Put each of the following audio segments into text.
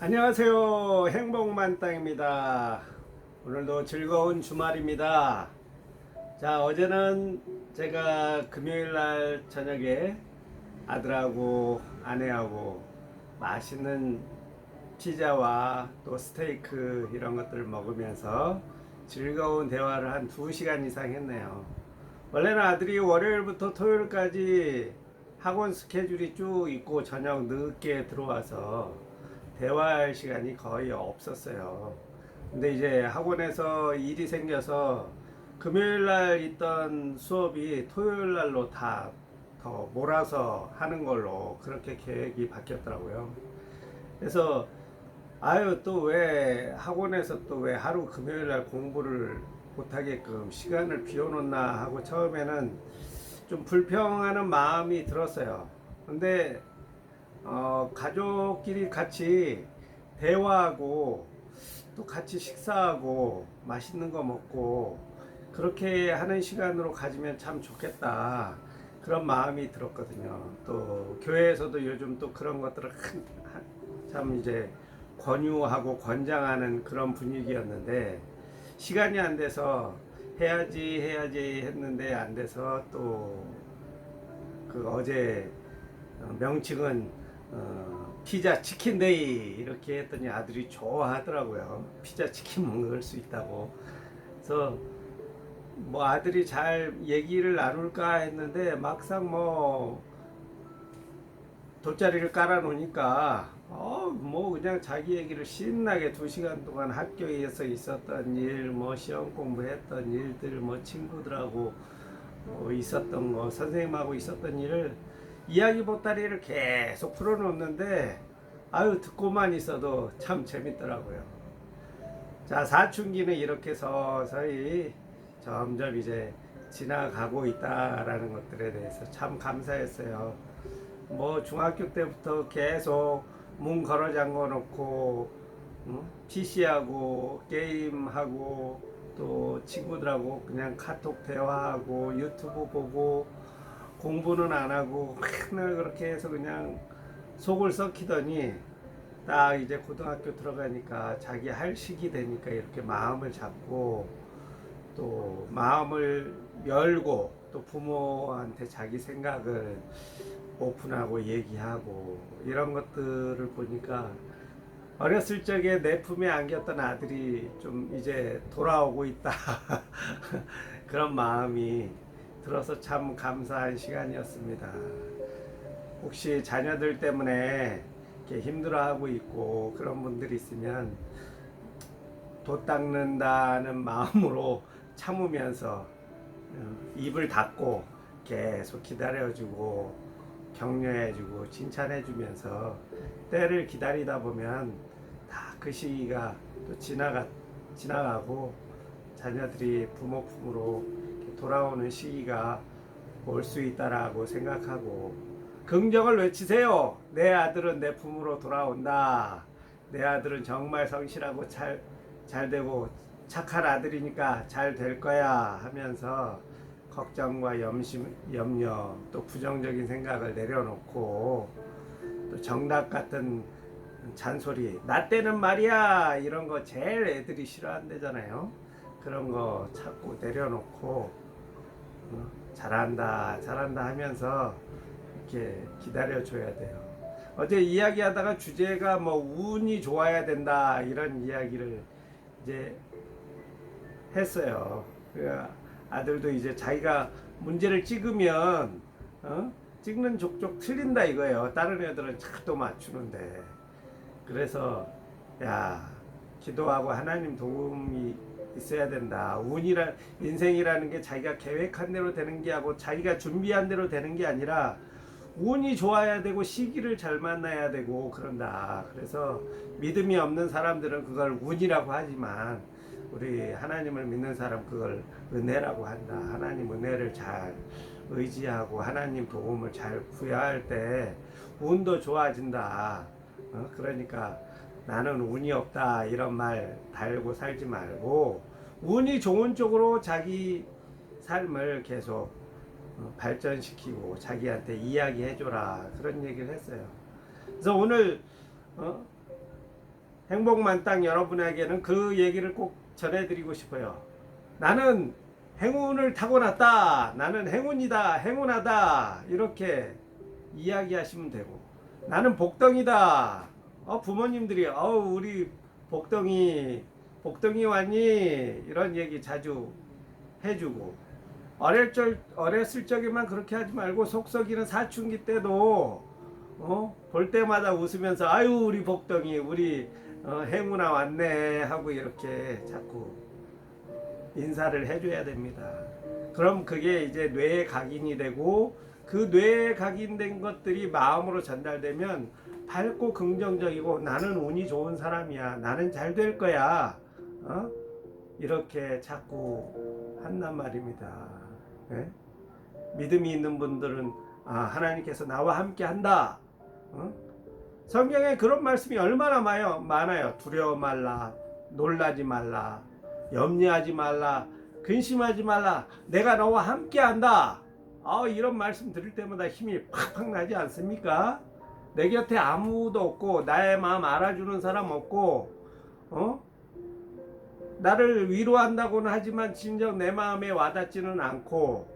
안녕하세요. 행복만땅입니다. 오늘도 즐거운 주말입니다. 자, 어제는 제가 금요일 날 저녁에 아들하고 아내하고 맛있는 피자와 또 스테이크 이런 것들을 먹으면서 즐거운 대화를 한 2시간 이상 했네요. 원래는 아들이 월요일부터 토요일까지 학원 스케줄이 쭉 있고 저녁 늦게 들어와서 대화할 시간이 거의 없었어요. 근데 이제 학원에서 일이 생겨서 금요일 날 있던 수업이 토요일 날로 다 더 몰아서 하는 걸로 그렇게 계획이 바뀌었더라고요. 그래서 아유 또 왜 학원에서 또 왜 하루 금요일 날 공부를 못하게끔 시간을 비워놓나 하고 처음에는 좀 불평하는 마음이 들었어요. 근데 어, 가족끼리 같이 대화하고 또 같이 식사하고 맛있는 거 먹고 그렇게 하는 시간으로 가지면 참 좋겠다 그런 마음이 들었거든요. 또 교회에서도 요즘 또 그런 것들을 참 이제 권유하고 권장하는 그런 분위기였는데 시간이 안 돼서 해야지 해야지 했는데 안 돼서 또 그 어제 어, 명칭은 어, 피자 치킨 데이 이렇게 했더니 아들이 좋아하더라고요. 피자 치킨 먹을 수 있다고. 그래서 뭐 아들이 잘 얘기를 나눌까 했는데 막상 뭐 돗자리를 깔아 놓으니까 어 뭐 그냥 자기 얘기를 신나게 두 시간 동안 학교에서 있었던 일, 뭐 시험 공부했던 일들, 뭐 친구들하고 뭐 있었던 거, 선생님하고 있었던 일을 이야기 보따리를 계속 풀어놓는데 아유 듣고만 있어도 참 재밌더라고요. 자 사춘기는 이렇게 서서히 점점 이제 지나가고 있다라는 것들에 대해서 참 감사했어요. 뭐 중학교 때부터 계속 문 걸어 잠궈 놓고 PC하고 게임하고 또 친구들하고 그냥 카톡 대화하고 유튜브 보고 공부는 안 하고 맨날 그렇게 해서 그냥 속을 썩히더니 딱 이제 고등학교 들어가니까 자기 할 시기 되니까 이렇게 마음을 잡고 또 마음을 열고 또 부모한테 자기 생각을 오픈하고 얘기하고 이런 것들을 보니까 어렸을 적에 내 품에 안겼던 아들이 좀 이제 돌아오고 있다. 그런 마음이 들어서 참 감사한 시간이었습니다. 혹시 자녀들 때문에 힘들어하고 있고 그런 분들이 있으면 도 닦는다는 마음으로 참으면서 어, 입을 닫고 계속 기다려주고 격려해주고 칭찬해주면서 때를 기다리다 보면 다 그 시기가 또 지나가 지나가고 자녀들이 부모 품으로 돌아오는 시기가 올 수 있다라고 생각하고 긍정을 외치세요. 내 아들은 내 품으로 돌아온다. 내 아들은 정말 성실하고 잘, 잘 되고 착한 아들이니까 잘 될 거야 하면서 걱정과 염심, 염려 또 부정적인 생각을 내려놓고 또 정답 같은 잔소리 나 때는 말이야 이런 거 제일 애들이 싫어한대잖아요 그런 거 자꾸 내려놓고 어, 잘한다 잘한다 하면서 이렇게 기다려줘야 돼요 어제 이야기하다가 주제가 뭐 운이 좋아야 된다 이런 이야기를 이제 했어요. 그 아들도 이제 자기가 문제를 찍으면 어? 찍는 족족 틀린다 이거예요. 다른 애들은 착도 맞추는데 그래서 야 기도하고 하나님 도움이 있어야 된다. 운이라 인생이라는 게 자기가 계획한 대로 되는 게 하고 자기가 준비한 대로 되는 게 아니라 운이 좋아야 되고 시기를 잘 만나야 되고 그런다. 그래서 믿음이 없는 사람들은 그걸 운이라고 하지만 우리 하나님을 믿는 사람 그걸 은혜라고 한다. 하나님 은혜를 잘 의지하고 하나님 도움을 잘 구해할 때 운도 좋아진다. 어? 그러니까 나는 운이 없다 이런 말 달고 살지 말고 운이 좋은 쪽으로 자기 삶을 계속 어, 발전시키고 자기한테 이야기해줘라 그런 얘기를 했어요. 그래서 오늘 어? 행복만 땅 여러분에게는 그 얘기를 꼭 전해드리고 싶어요. 나는 행운을 타고났다. 나는 행운이다. 행운하다. 이렇게 이야기하시면 되고 나는 복덩이다. 어, 부모님들이 어 우리 복덩이 복덩이 왔니? 이런 얘기 자주 해주고 어릴 적 어렸을 적에만 그렇게 하지 말고 속썩이는 사춘기 때도 어? 볼 때마다 웃으면서 아유 우리 복덩이 우리 어, 행운아 왔네 하고 이렇게 자꾸 인사를 해줘야 됩니다. 그럼 그게 이제 뇌에 각인이 되고 그 뇌에 각인된 것들이 마음으로 전달되면 밝고 긍정적이고 나는 운이 좋은 사람이야. 나는 잘 될 거야. 어? 이렇게 자꾸 한단 말입니다. 예? 믿음이 있는 분들은 아, 하나님께서 나와 함께 한다. 어? 성경에 그런 말씀이 얼마나 많아요. 많아요. 두려워 말라. 놀라지 말라. 염려하지 말라. 근심하지 말라. 내가 너와 함께 한다. 아, 이런 말씀 들을 때마다 힘이 팍팍 나지 않습니까? 내 곁에 아무도 없고 나의 마음 알아주는 사람 없고 어? 나를 위로한다고는 하지만 진정 내 마음에 와닿지는 않고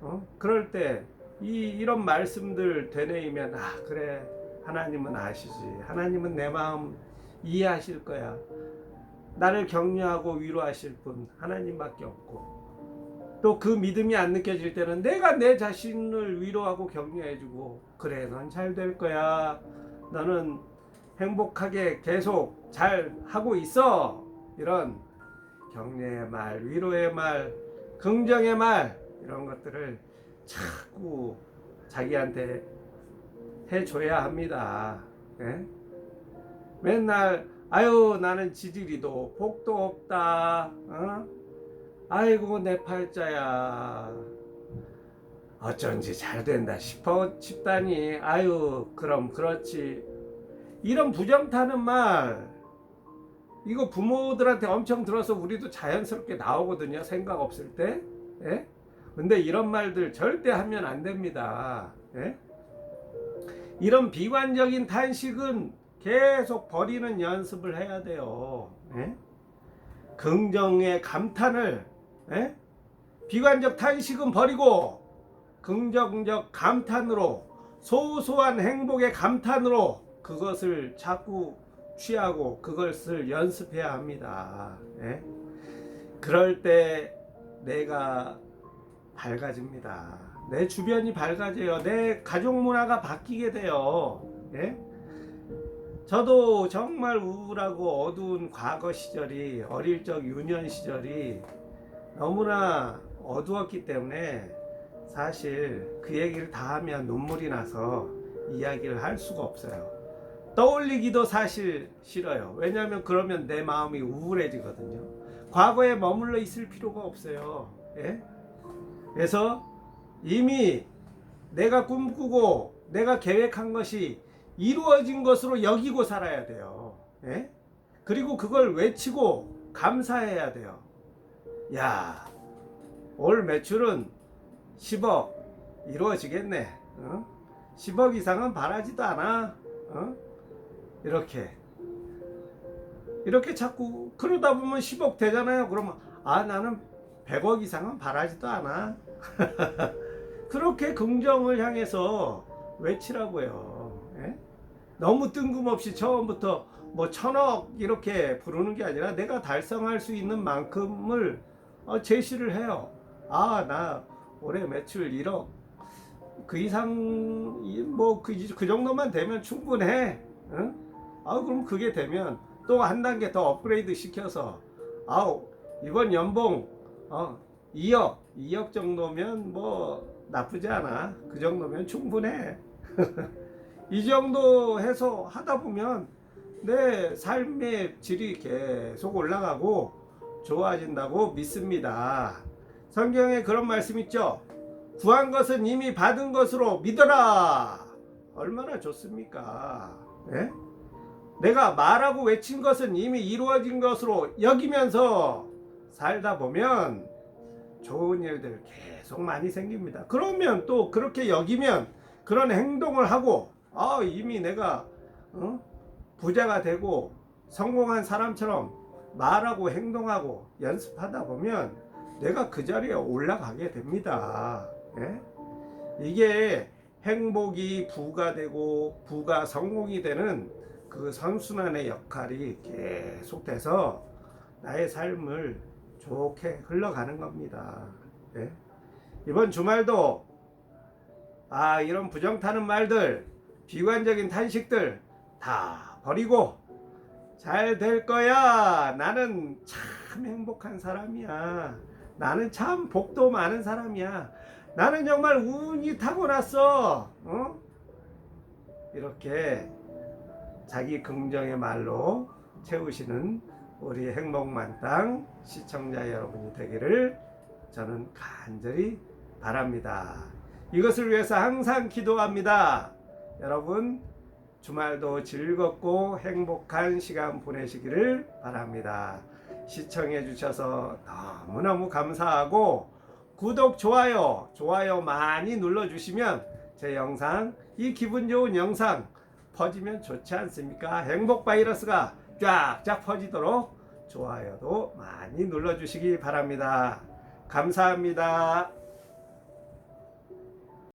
어? 그럴 때 이 이런 말씀들 되뇌이면 아 그래 하나님은 아시지 하나님은 내 마음 이해하실 거야 나를 격려하고 위로하실 분 하나님밖에 없고 또 그 믿음이 안 느껴질 때는 내가 내 자신을 위로하고 격려해주고 그래 넌 잘 될 거야 너는 행복하게 계속 잘 하고 있어 이런 격려의 말 위로의 말 긍정의 말 이런 것들을 자꾸 자기한테 해줘야 합니다 예? 맨날 아유 나는 지질이도 복도 없다 어? 아이고 내 팔자야 어쩐지 잘 된다 싶어 싶다니 아유 그럼 그렇지 이런 부정 타는 말 이거 부모들한테 엄청 들어서 우리도 자연스럽게 나오거든요 생각 없을 때 예? 근데 이런 말들 절대 하면 안 됩니다 예? 이런 비관적인 탄식은 계속 버리는 연습을 해야 돼요. 예? 긍정의 감탄을 예? 비관적 탄식은 버리고 긍정적 감탄으로 소소한 행복의 감탄으로 그것을 자꾸 취하고 그것을 연습해야 합니다. 예? 그럴 때 내가 밝아집니다. 내 주변이 밝아져요. 내 가족 문화가 바뀌게 돼요. 예? 저도 정말 우울하고 어두운 과거 시절이 어릴 적 유년 시절이 너무나 어두웠기 때문에 사실 그 얘기를 다 하면 눈물이 나서 이야기를 할 수가 없어요. 떠올리기도 사실 싫어요. 왜냐하면 그러면 내 마음이 우울해지거든요. 과거에 머물러 있을 필요가 없어요. 예? 그래서 이미 내가 꿈꾸고 내가 계획한 것이 이루어진 것으로 여기고 살아야 돼요. 예? 그리고 그걸 외치고 감사해야 돼요. 야, 올 매출은 10억 이루어지겠네. 어? 10억 이상은 바라지도 않아. 어? 이렇게. 이렇게 자꾸 그러다 보면 10억 되잖아요. 그러면 아 나는 100억 이상은 바라지도 않아. 그렇게 긍정을 향해서 외치라고요. 예? 너무 뜬금없이 처음부터 뭐 천억 이렇게 부르는 게 아니라 내가 달성할 수 있는 만큼을 어, 제시를 해요. 아, 나 올해 매출 1억. 그 이상, 뭐 그 그 정도만 되면 충분해. 응? 아, 그럼 그게 되면 또 한 단계 더 업그레이드 시켜서, 아우, 이번 연봉, 어, 2억, 2억 정도면 뭐 나쁘지 않아. 그 정도면 충분해. 이 정도 해서 하다 보면 내 삶의 질이 계속 올라가고 좋아진다고 믿습니다. 성경에 그런 말씀 있죠. 구한 것은 이미 받은 것으로 믿어라. 얼마나 좋습니까? 예? 내가 말하고 외친 것은 이미 이루어진 것으로 여기면서 살다 보면 좋은 일들 계속 많이 생깁니다. 그러면 또 그렇게 여기면 그런 행동을 하고 아 이미 내가 어? 부자가 되고 성공한 사람처럼 말하고 행동하고 연습하다 보면 내가 그 자리에 올라가게 됩니다. 예? 이게 행복이 부가 되고 부가 성공이 되는 그 선순환의 역할이 계속돼서 나의 삶을 좋게 흘러가는 겁니다. 예? 이번 주말도 아 이런 부정 타는 말들 비관적인 탄식들 다 버리고 잘 될 거야. 나는 참 행복한 사람이야. 나는 참 복도 많은 사람이야. 나는 정말 운이 타고났어. 어? 이렇게 자기 긍정의 말로 채우시는 우리 행복만 땅 시청자 여러분이 되기를 저는 간절히 바랍니다. 이것을 위해서 항상 기도합니다. 여러분 주말도 즐겁고 행복한 시간 보내시기를 바랍니다. 시청해 주셔서 너무너무 감사하고 구독, 좋아요, 좋아요 많이 눌러 주시면 제 영상, 이 기분 좋은 영상 퍼지면 좋지 않습니까? 행복 바이러스가 쫙쫙 퍼지도록 좋아요도 많이 눌러 주시기 바랍니다. 감사합니다.